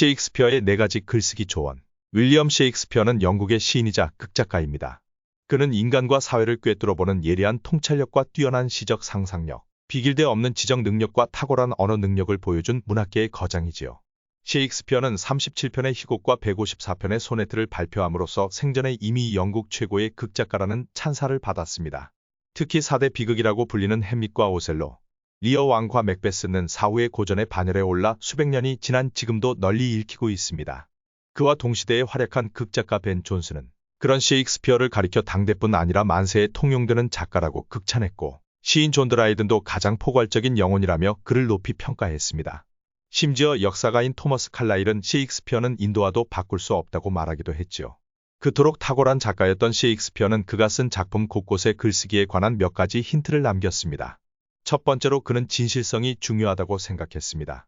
셰익스피어의 네 가지 글쓰기 조언. 윌리엄 셰익스피어는 영국의 시인이자 극작가입니다. 그는 인간과 사회를 꿰뚫어보는 예리한 통찰력과 뛰어난 시적 상상력, 비길대 없는 지적 능력과 탁월한 언어 능력을 보여준 문학계의 거장이지요. 셰익스피어는 37편의 희곡과 154편의 소네트를 발표함으로써 생전에 이미 영국 최고의 극작가라는 찬사를 받았습니다. 특히 4대 비극이라고 불리는 햄릿과 오셀로, 리어 왕과 맥베스는 사후의 고전의 반열에 올라 수백 년이 지난 지금도 널리 읽히고 있습니다. 그와 동시대의 활약한 극작가 벤 존스는 그런 셰익스피어를 가리켜 당대뿐 아니라 만세에 통용되는 작가라고 극찬했고 시인 존 드라이든도 가장 포괄적인 영혼이라며 그를 높이 평가했습니다. 심지어 역사가인 토머스 칼라일은 셰익스피어는 인도와도 바꿀 수 없다고 말하기도 했지요. 그토록 탁월한 작가였던 셰익스피어는 그가 쓴 작품 곳곳에 글쓰기에 관한 몇 가지 힌트를 남겼습니다. 첫 번째로 그는 진실성이 중요하다고 생각했습니다.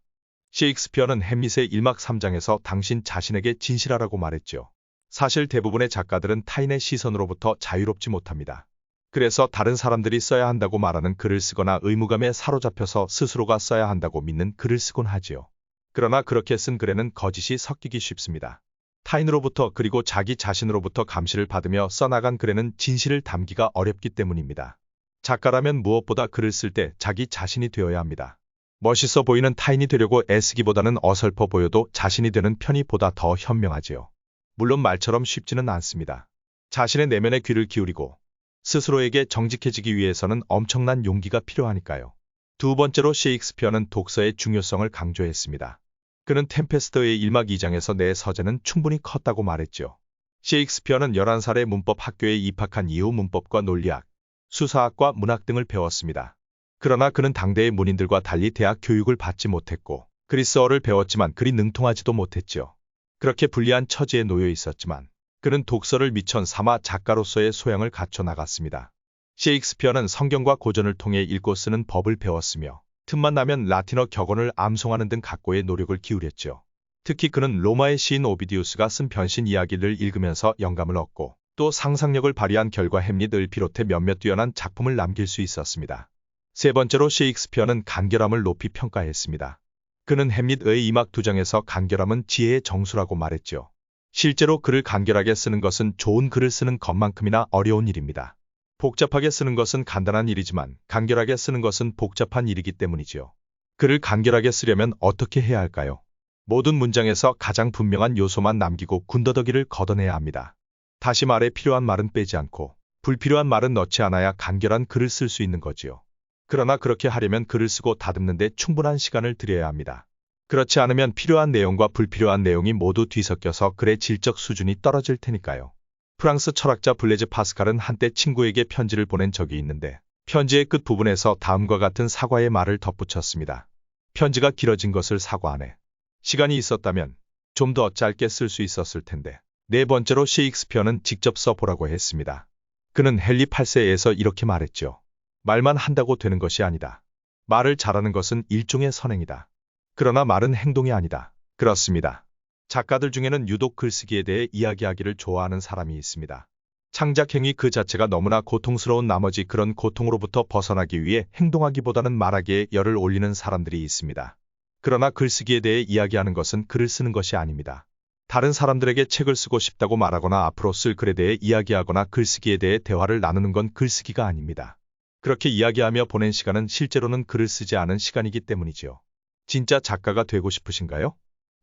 셰익스피어는 햄릿의 1막 3장에서 당신 자신에게 진실하라고 말했죠. 사실 대부분의 작가들은 타인의 시선으로부터 자유롭지 못합니다. 그래서 다른 사람들이 써야 한다고 말하는 글을 쓰거나 의무감에 사로잡혀서 스스로가 써야 한다고 믿는 글을 쓰곤 하지요. 그러나 그렇게 쓴 글에는 거짓이 섞이기 쉽습니다. 타인으로부터 그리고 자기 자신으로부터 감시를 받으며 써나간 글에는 진실을 담기가 어렵기 때문입니다. 작가라면 무엇보다 글을 쓸 때 자기 자신이 되어야 합니다. 멋있어 보이는 타인이 되려고 애쓰기보다는 어설퍼 보여도 자신이 되는 편이 보다 더 현명하지요. 물론 말처럼 쉽지는 않습니다. 자신의 내면의 귀를 기울이고 스스로에게 정직해지기 위해서는 엄청난 용기가 필요하니까요. 두 번째로 셰익스피어는 독서의 중요성을 강조했습니다. 그는 템페스트의 1막 2장에서 내 서재는 충분히 컸다고 말했죠. 셰익스피어는 11살에 문법 학교에 입학한 이후 문법과 논리학, 수사학과 문학 등을 배웠습니다. 그러나 그는 당대의 문인들과 달리 대학 교육을 받지 못했고 그리스어를 배웠지만 그리 능통하지도 못했죠. 그렇게 불리한 처지에 놓여 있었지만 그는 독서를 미천 삼아 작가로서의 소양을 갖춰 나갔습니다. 셰익스피어는 성경과 고전을 통해 읽고 쓰는 법을 배웠으며 틈만 나면 라틴어 격언을 암송하는 등 각고의 노력을 기울였죠. 특히 그는 로마의 시인 오비디우스가 쓴 변신 이야기를 읽으면서 영감을 얻고 또 상상력을 발휘한 결과 햄릿을 비롯해 몇몇 뛰어난 작품을 남길 수 있었습니다. 세 번째로 셰익스피어는 간결함을 높이 평가했습니다. 그는 햄릿의 2막 2장에서 간결함은 지혜의 정수라고 말했죠. 실제로 글을 간결하게 쓰는 것은 좋은 글을 쓰는 것만큼이나 어려운 일입니다. 복잡하게 쓰는 것은 간단한 일이지만 간결하게 쓰는 것은 복잡한 일이기 때문이지요. 글을 간결하게 쓰려면 어떻게 해야 할까요? 모든 문장에서 가장 분명한 요소만 남기고 군더더기를 걷어내야 합니다. 다시 말해 필요한 말은 빼지 않고 불필요한 말은 넣지 않아야 간결한 글을 쓸 수 있는 거지요. 그러나 그렇게 하려면 글을 쓰고 다듬는데 충분한 시간을 들여야 합니다. 그렇지 않으면 필요한 내용과 불필요한 내용이 모두 뒤섞여서 글의 질적 수준이 떨어질 테니까요. 프랑스 철학자 블레즈 파스칼은 한때 친구에게 편지를 보낸 적이 있는데 편지의 끝 부분에서 다음과 같은 사과의 말을 덧붙였습니다. 편지가 길어진 것을 사과하네. 시간이 있었다면 좀 더 짧게 쓸 수 있었을 텐데. 네 번째로 셰익스피어는 직접 써보라고 했습니다. 그는 헨리 8세에서 이렇게 말했죠. 말만 한다고 되는 것이 아니다. 말을 잘하는 것은 일종의 선행이다. 그러나 말은 행동이 아니다. 그렇습니다. 작가들 중에는 유독 글쓰기에 대해 이야기하기를 좋아하는 사람이 있습니다. 창작행위 그 자체가 너무나 고통스러운 나머지 그런 고통으로부터 벗어나기 위해 행동하기보다는 말하기에 열을 올리는 사람들이 있습니다. 그러나 글쓰기에 대해 이야기하는 것은 글을 쓰는 것이 아닙니다. 다른 사람들에게 책을 쓰고 싶다고 말하거나 앞으로 쓸 글에 대해 이야기하거나 글쓰기에 대해 대화를 나누는 건 글쓰기가 아닙니다. 그렇게 이야기하며 보낸 시간은 실제로는 글을 쓰지 않은 시간이기 때문이지요. 진짜 작가가 되고 싶으신가요?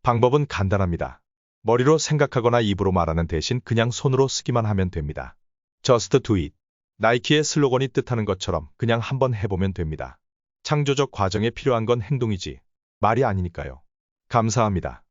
방법은 간단합니다. 머리로 생각하거나 입으로 말하는 대신 그냥 손으로 쓰기만 하면 됩니다. Just do it. 나이키의 슬로건이 뜻하는 것처럼 그냥 한번 해보면 됩니다. 창조적 과정에 필요한 건 행동이지 말이 아니니까요. 감사합니다.